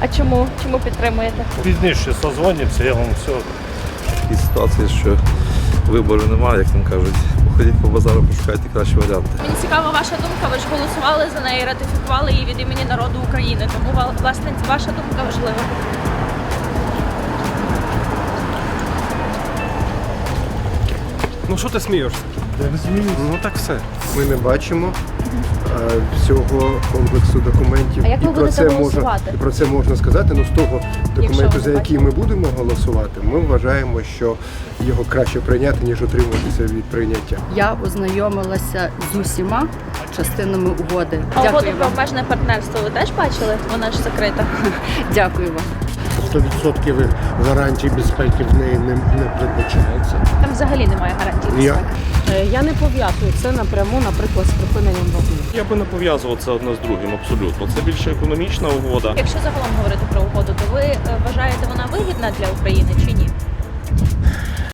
А чому? Чому підтримуєте? Пізніше созвонимося, я вам все Такі ситуації, що вибору немає, як там кажуть. Походіть по базару, пошукайте кращі варіанти. Мені цікава ваша думка. Ви ж голосували за неї, ратифікували її від імені народу України. Тому ва- власне ваша думка важлива. Ну що ти смієшся? Я не змінюся. Ну так все. Ми не бачимо е, всього комплексу документів. А як ви будете це можна голосувати? і про це можна сказати. Ну з того документу, за який ми будемо голосувати, ми вважаємо, що його краще прийняти ніж утримуватися від прийняття. Я ознайомилася з усіма частинами угоди. А угоду Дякую про вам. обмежене партнерство ви теж бачили? Вона ж закрита. Дякую вам. 100% гарантій безпеки в неї не, не передбачається. Там взагалі немає гарантії Я- безпеки. Е, Я не пов'язую це напряму, наприклад, з припиненням вогню. Я би не пов'язував це одне з другим абсолютно. Це більше економічна угода. Якщо загалом говорити про угоду, то ви е, вважаєте вона вигідна для України чи ні?